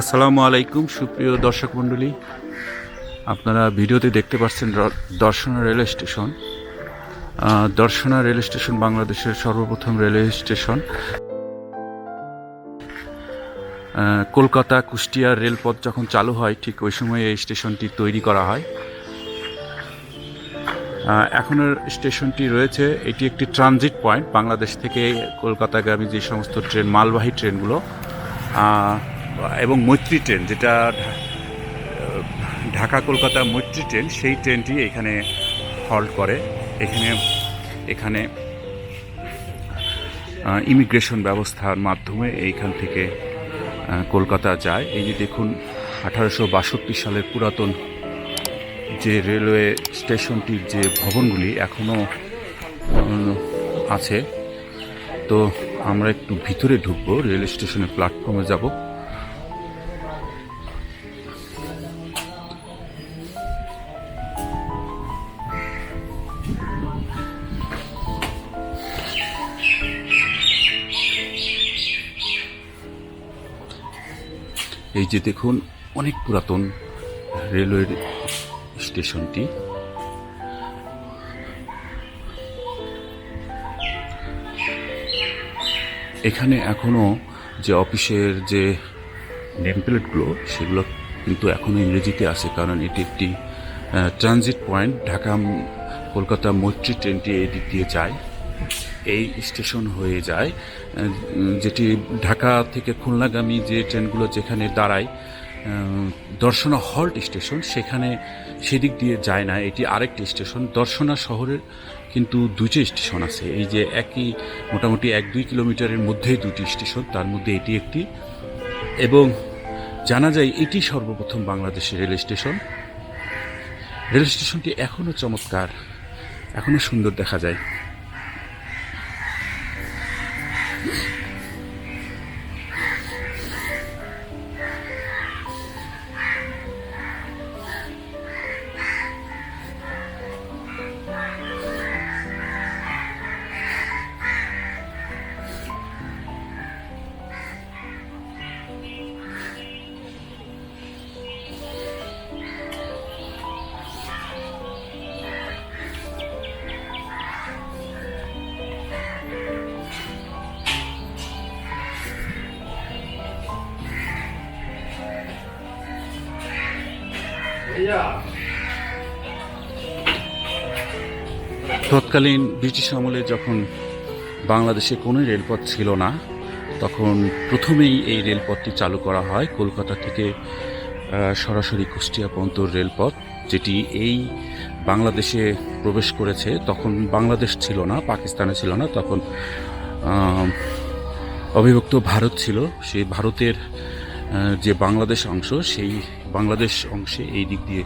আসসালামু আলাইকুম, সুপ্রিয় দর্শক মণ্ডলী। আপনারা ভিডিওতে দেখতে পাচ্ছেন Darshana railway station. Darshana rail station বাংলাদেশের সর্বপ্রথম রেলওয়ে স্টেশন। কলকাতা কুষ্টিয়া রেলপথ যখন চালু হয়, ঠিক ওই সময় এই স্টেশনটি তৈরি করা হয়। এখনের স্টেশনটি রয়েছে, এটি একটি ট্রানজিট পয়েন্ট। বাংলাদেশ থেকে কলকাতাগামী যে সমস্ত ট্রেন, মালবাহী ট্রেনগুলো এবং মৈত্রী ট্রেন, যেটা ঢাকা কলকাতা মৈত্রী ট্রেন, সেই ট্রেনটি এখানে হল্ট করে। এখানে এখানে ইমিগ্রেশন ব্যবস্থার মাধ্যমে এইখান থেকে কলকাতা যায়। এই যে দেখুন, আঠারোশো বাষট্টি সালের পুরাতন যে রেলওয়ে স্টেশনটির যে ভবনগুলি এখনও আছে। তো আমরা একটু ভিতরে ঢুকবো, রেল স্টেশনের প্ল্যাটফর্মে যাব। এই যে দেখুন, অনেক পুরাতন রেলওয়ে স্টেশনটি। এখানে এখনও যে অফিসের যে নেমপ্লেটগুলো সেগুলো কিন্তু এখনও ইংরেজিতে আছে, কারণ এটি একটি ট্রানজিট পয়েন্ট ঢাকা কলকাতা মৈত্রী ট্রেনটি এই দিক দিয়ে যায়। এই স্টেশন হয়ে যায় যেটি ঢাকা থেকে খুলনাগামী যে ট্রেনগুলো যেখানে দাঁড়ায় দর্শনা হল্ট স্টেশন, সেখানে সেদিক দিয়ে যায় না। এটি আরেকটি স্টেশন, দর্শনা শহরের কিন্তু দুটি স্টেশন আছে। এই যে একই, মোটামুটি এক দুই কিলোমিটারের মধ্যেই দুটি স্টেশন, তার মধ্যে এটি একটি। এবং জানা যায় এটি সর্বপ্রথম বাংলাদেশের রেল স্টেশন। রেল স্টেশনটি এখনও চমৎকার এখনও সুন্দর দেখা যায়। তৎকালীন ব্রিটিশ আমলে যখন বাংলাদেশে কোনো রেলপথ ছিল না, তখন প্রথমেই এই রেলপথটি চালু করা হয় কলকাতা থেকে সরাসরি কুষ্টিয়া পর্যন্ত রেলপথ, যেটি এই বাংলাদেশে প্রবেশ করেছে। তখন বাংলাদেশ ছিল না, পাকিস্তানে ছিল না, তখন অবিভক্ত ভারত ছিল। সেই ভারতের যে বাংলাদেশ অংশ সেই বাংলাদেশ অংশে এই দিক দিয়ে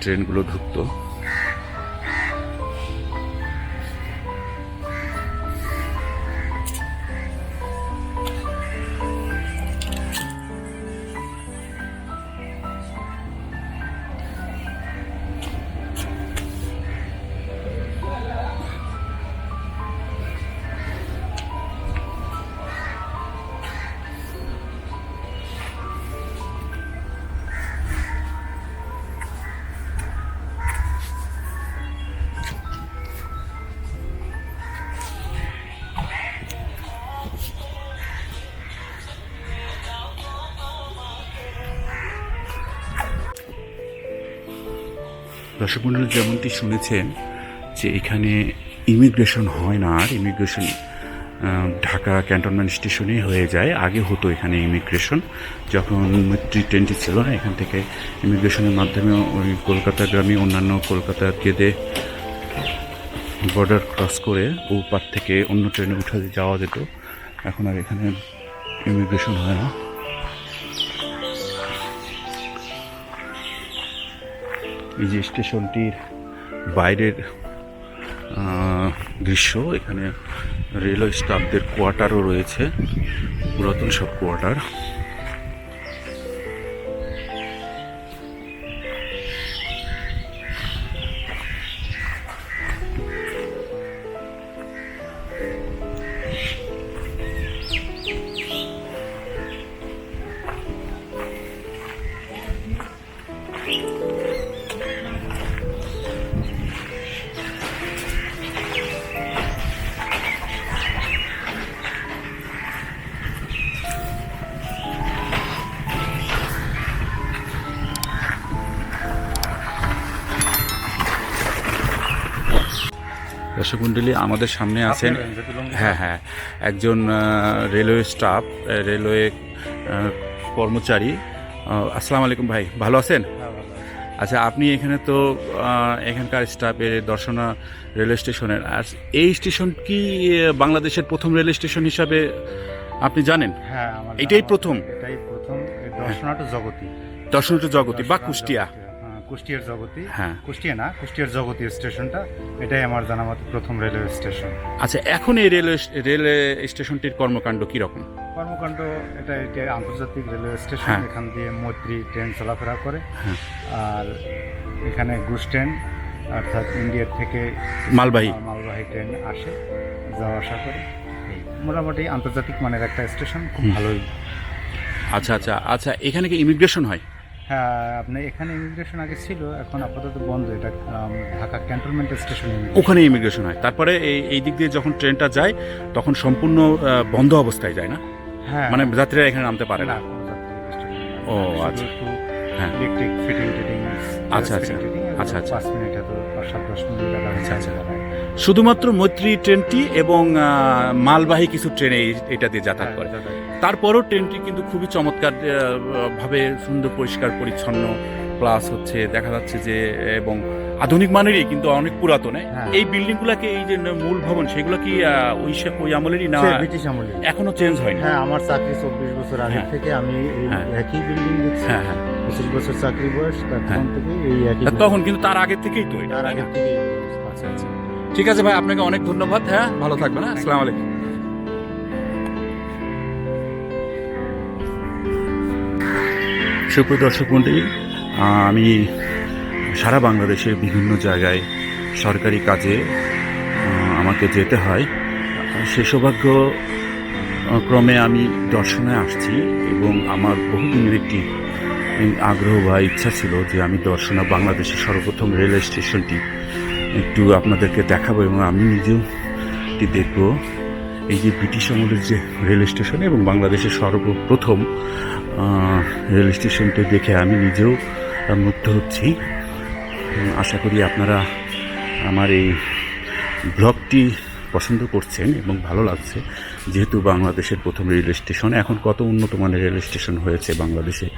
ট্রেনগুলো ঢুকতো। দর্শক মণ্ডলী যেমনটি শুনেছেন যে এখানে ইমিগ্রেশন হয় না, আর ইমিগ্রেশন ঢাকা ক্যান্টনমেন্ট স্টেশনেই হয়ে যায়। আগে হতো এখানে ইমিগ্রেশন। যখন মৈত্রী ট্রেনটি ছিল না, এখান থেকে ইমিগ্রেশনের মাধ্যমে ওই কলকাতাগামী অন্যান্য কলকাতা গেদে বর্ডার ক্রস করে ও পার থেকে অন্য ট্রেনে উঠে যাওয়া যেত। এখন আর এখানে ইমিগ্রেশন হয় না। এই যে স্টেশনটির বাইরের দৃশ্য এখানে রেলওয়ে স্টাফদের কোয়ার্টারও রয়েছে পুরাতন সব কোয়ার্টার। দর্শক মণ্ডলী আমাদের সামনে আছেন। হ্যাঁ হ্যাঁ। একজন রেলওয়ে স্টাফ রেলওয়ে কর্মচারী। আসসালামু আলাইকুম ভাই ভালো আছেন? হ্যাঁ। আচ্ছা আপনি এখানে তো এখানকার স্টাফের দর্শনা রেলওয়ে স্টেশনের। আর এই স্টেশন কি বাংলাদেশের প্রথম রেলওয়ে স্টেশন হিসাবে আপনি জানেন? হ্যাঁ এটাই প্রথম? এটাই প্রথম। এই দর্শনা টু জগতী। দর্শন টু জগতী বা কুষ্টিয়া। কুষ্টিয়ার জগতী হ্যাঁ। কুষ্টিয়া না কুষ্টিয়ার জগতী স্টেশনটা এটাই আমার জানা মতে প্রথম রেলওয়ে স্টেশন আচ্ছা এখন এই রেলওয়ে রেলওয়ে স্টেশনটির কর্মকাণ্ড কীরকম কর্মকাণ্ড এটা এটা আন্তর্জাতিক রেলওয়ে স্টেশন হ্যাঁ। এখান দিয়ে মৈত্রী ট্রেন চলাফেরা করে হ্যাঁ। আর এখানে গুস ট্রেন অর্থাৎ ইন্ডিয়ার থেকে মালবাহী। মালবাহী ট্রেন আসে যাওয়া আসা করে মোটামুটি আন্তর্জাতিক মানের একটা স্টেশন খুব ভালোই আচ্ছা আচ্ছা আচ্ছা এখানে কি ইমিগ্রেশন হয় হ্যাঁ আপনি এখানে ইমিগ্রেশন আগে ছিল এখন আপাতত বন্ধ এটা ঢাকা ক্যান্টনমেন্ট স্টেশন ওখানে ইমিগ্রেশন হয় তারপরে এই এই দিক দিয়ে যখন ট্রেনটা যায় তখন সম্পূর্ণ বন্ধ অবস্থায় যায় না হ্যাঁ মানে যাত্রীরা এখানে নামতে পারে না। ও, আচ্ছা। হ্যাঁ ইলেকট্রিক ফিটিং টিটিং আচ্ছা, আচ্ছা। আচ্ছা, আচ্ছা। পাঁচ মিনিট আর সাত দশ মিনিট আচ্ছা, আচ্ছা। শুধুমাত্র মৈত্রী ট্রেনটি এবং মালবাহী কিছু ট্রেনে এটা দিয়ে যাতায়াত করে হ্যাঁ, যাতায়াত। তারপরও ট্রেনটি কিন্তু খুবই চমৎকার ভাবে সুন্দর পরিষ্কার পরিচ্ছন্ন প্লাস হচ্ছে দেখা যাচ্ছে যে এবং আধুনিক মানেরই কিন্তু অনেক পুরাতন হ্যাঁ? হ্যাঁ। এই বিল্ডিং গুলাকে এই যে মূল ভবন সেগুলো কি ওই ওই আমলেরই না ব্রিটিশ আমলে এখনও চেঞ্জ হয়নি হ্যাঁ আমার চাকরি চব্বিশ বছর আগে হ্যাঁ। থেকে আমি। একই বিল্ডিং দেখছি পঁচিশ বছর চাকরি বয়স। তখন থেকে এই একই তখন কিন্তু তার আগে থেকেই তো তার আগে না? থেকে আচ্ছা আচ্ছা ঠিক আছে ভাই আপনাকে অনেক ধন্যবাদ হ্যাঁ ভালো থাকবেন হ্যাঁ আসসালামু আলাইকুম সুপ্রিয় দর্শক মন্ডলী আমি সারা বাংলাদেশের বিভিন্ন জায়গায় সরকারি কাজে আমাকে যেতে হয়। সে সৌভাগ্য ক্রমে আমি দর্শনে আসছি এবং আমার বহুদিনের একটি আগ্রহ বা ইচ্ছা ছিল যে আমি দর্শনা বাংলাদেশের সর্বপ্রথম রেলওয়ে স্টেশনটি একটু আপনাদেরকে দেখাবো এবং আমি নিজেও এটি দেখব। এই যে ব্রিটিশ আমলের যে রেল স্টেশন এবং বাংলাদেশের সর্বপ্রথম রেল স্টেশনটি দেখে আমি নিজেও মুগ্ধ হচ্ছি। আশা করি আপনারা আমার এই ব্লগটি পছন্দ করছেন এবং ভালো লাগছে। যেহেতু বাংলাদেশের প্রথম রেল স্টেশন, এখন কত উন্নত মানের রেল স্টেশন হয়েছে বাংলাদেশে?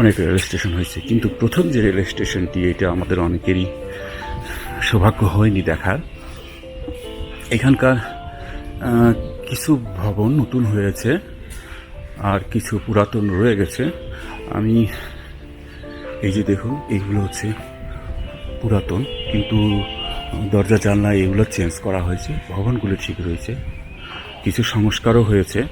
অনেক রেল স্টেশন হয়েছে, কিন্তু প্রথম যে রেল স্টেশনটি, এটা আমাদের অনেকেরই সৌভাগ্য হয়নি দেখার। এখানকার কিছু ভবন নতুন হয়েছে আর কিছু পুরাতন রয়ে গেছে। আমি, এই যে দেখুন এইগুলো হচ্ছে পুরাতন, কিন্তু দরজা, জানলা এগুলো চেঞ্জ করা হয়েছে। ভবনগুলো ঠিক রয়েছে। কিছু সংস্কারও হয়েছে।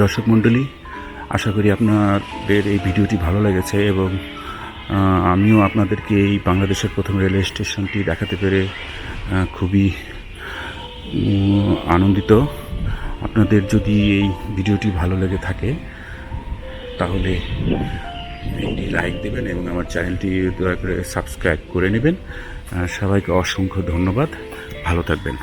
দর্শক মণ্ডলী, আশা করি আপনাদের এই ভিডিওটি ভালো লেগেছে এবং আমিও আপনাদেরকে এই বাংলাদেশের প্রথম রেলওয়ে স্টেশনটি দেখাতে পেরে খুবই আনন্দিত। আপনাদের যদি এই ভিডিওটি ভালো লেগে থাকে, তাহলে একটি লাইক দেবেন এবং আমার চ্যানেলটি দয়া করে সাবস্ক্রাইব করে নেবেন। সবাইকে অসংখ্য ধন্যবাদ। ভালো থাকবেন।